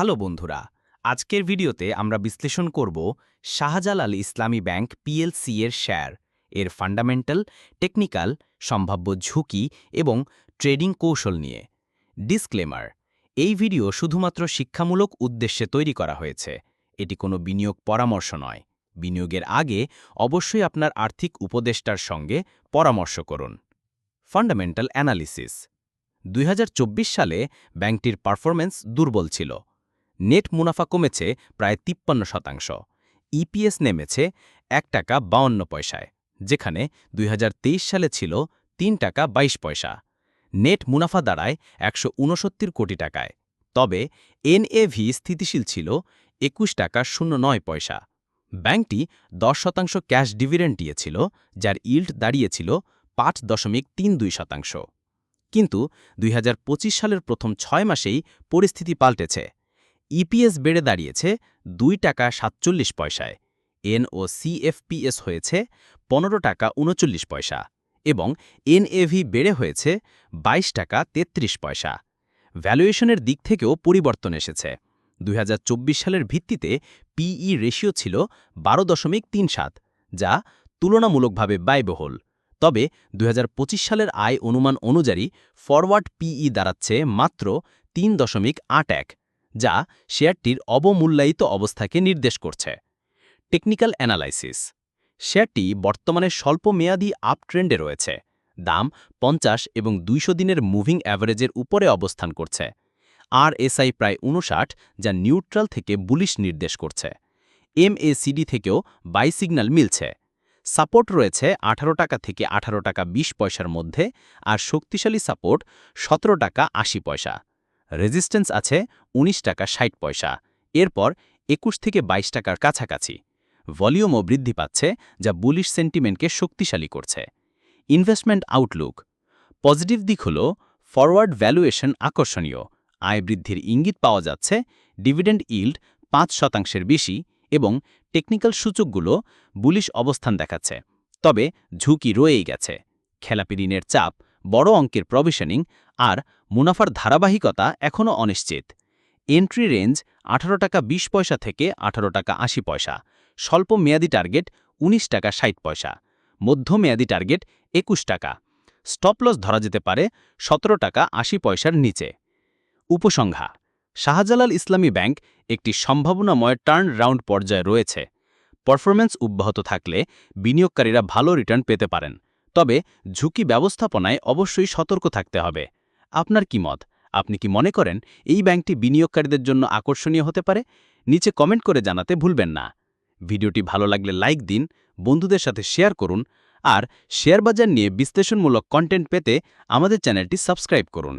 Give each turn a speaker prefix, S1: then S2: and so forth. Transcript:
S1: Hello বন্ধুরা, আজকের ভিডিওতে আমরা বিশ্লেষণ করব শাহজালাল ইসলামী ব্যাংক পিএলসি এর শেয়ার এর ফান্ডামেন্টাল টেকনিক্যাল সম্ভাব্য ঝুঁকি এবং ট্রেডিং কৌশল নিয়ে। ডিসক্লেমার এই ভিডিও শুধুমাত্র শিক্ষামূলক উদ্দেশ্যে তৈরি করা হয়েছে। এটি কোনো বিনিয়োগ পরামর্শ নয়। বিনিয়োগের আগে অবশ্যই আপনার আর্থিক উপদেষ্টার সঙ্গে পরামর্শ করুন। ফান্ডামেন্টাল অ্যানালিসিস দুই হাজার চব্বিশ সালে ব্যাংকটির পারফরম্যান্স দুর্বল ছিল। নেট মুনাফা কমেছে প্রায় তিপ্পান্ন শতাংশ। ইপিএস নেমেছে এক টাকা বাউন্ন পয়সায়, যেখানে দুই হাজার তেইশ সালে ছিল তিন টাকা ২২ পয়সা। নেট মুনাফা দাঁড়ায় একশো উনসত্তর কোটি টাকায়, তবে এনএভি স্থিতিশীল ছিল একুশ টাকা শূন্য নয় পয়সা। ব্যাংকটি দশ শতাংশ ক্যাশ ডিভিডেন্ড দিয়েছিল, যার ইল্ড দাঁড়িয়েছিল পাঁচ দশমিক তিন দুই শতাংশ। কিন্তু দুই হাজার পঁচিশ সালের প্রথম ছয় মাসেই পরিস্থিতি পাল্টেছে। ইপিএস বেড়ে দাঁড়িয়েছে দুই টাকা সাতচল্লিশ পয়সায়। এন ও সিএফপিএস হয়েছে পনেরো টাকা উনচল্লিশ পয়সা এবং এনএভি বেড়ে হয়েছে ২২ টাকা ৩৩ পয়সা। ভ্যালুয়েশনের দিক থেকেও পরিবর্তন এসেছে। দুই হাজার চব্বিশ সালের ভিত্তিতে পিই রেশিও ছিল বারো দশমিক তিন সাত, যা তুলনামূলকভাবে ব্যয়বহুল। তবে দু হাজার পঁচিশ সালের আয় অনুমান অনুযায়ী ফরওয়ার্ড পিই দাঁড়াচ্ছে মাত্র তিন দশমিক আট এক। যা শেয়ারটির অবমূল্যায়িত অবস্থাকে নির্দেশ করছে। Technical analysis. শেয়ারটি বর্তমানে স্বল্প মেয়াদী আপট্রেন্ডে রয়েছে। দাম পঞ্চাশ এবং দুইশো দিনের মুভিং অ্যাভারেজের উপরে অবস্থান করছে। আর এসআই প্রায় উনষাট যা নিউট্রাল থেকে বুলিশ নির্দেশ করছে। এমএসিডি থেকেও বাই সিগন্যাল মিলছে। সাপোর্ট রয়েছে আঠারো টাকা থেকে আঠারো টাকা ২০ পয়সার মধ্যে আর শক্তিশালী সাপোর্ট সতেরো টাকা আশি পয়সা। রেজিস্ট্যান্স আছে ১৯ টাকা ৬০ পয়সা। এরপর একুশ থেকে ২২ টাকার কাছাকাছি। ভলিউমও বৃদ্ধি পাচ্ছে, যা বুলিশ সেন্টিমেন্টকে শক্তিশালী করছে। Investment Outlook. পজিটিভ দিক হল, ফরওয়ার্ড ভ্যালুয়েশন আকর্ষণীয়। আয় বৃদ্ধির ইঙ্গিত পাওয়া যাচ্ছে, ডিভিডেন্ড ইল্ড পাঁচ শতাংশের বেশি এবং টেকনিক্যাল সূচকগুলো বুলিশ অবস্থান দেখাচ্ছে। তবে ঝুঁকি রয়েই গেছে। খেলাপি ঋণের চাপ, বড় অঙ্কের প্রভিশনিং আর মুনাফার ধারাবাহিকতা এখনও অনিশ্চিত। এন্ট্রি রেঞ্জ আঠারো টাকা ২০ পয়সা থেকে আঠারো টাকা আশি পয়সা, স্বল্প মেয়াদি টার্গেট ১৯ টাকা ৬০ পয়সা মধ্যমেয়াদী টার্গেট একুশ টাকা। স্টপলস ধরা যেতে পারে সতেরো টাকা আশি পয়সার নিচে। উপসংখ্যা শাহজালাল ইসলামী ব্যাংক একটি সম্ভাবনাময় টার্ন রাউন্ড পর্যায়ে রয়েছে। পারফরম্যান্স অব্যাহত থাকলে বিনিয়োগকারীরা ভালো রিটার্ন পেতে পারেন। তবে ঝুঁকি ব্যবস্থাপনায় অবশ্যই সতর্ক থাকতে হবে। আপনার কি মত? আপনি কি মনে করেন এই ব্যাংকটি বিনিয়োগকারীদের জন্য আকর্ষণীয় হতে পারে? নিচে কমেন্ট করে জানাতে ভুলবেন না। ভিডিওটি ভালো লাগলে লাইক দিন, বন্ধুদের সাথে শেয়ার করুন, আর শেয়ার বাজার নিয়ে বিশ্লেষণমূলক কন্টেন্ট পেতে আমাদের চ্যানেলটি সাবস্ক্রাইব করুন।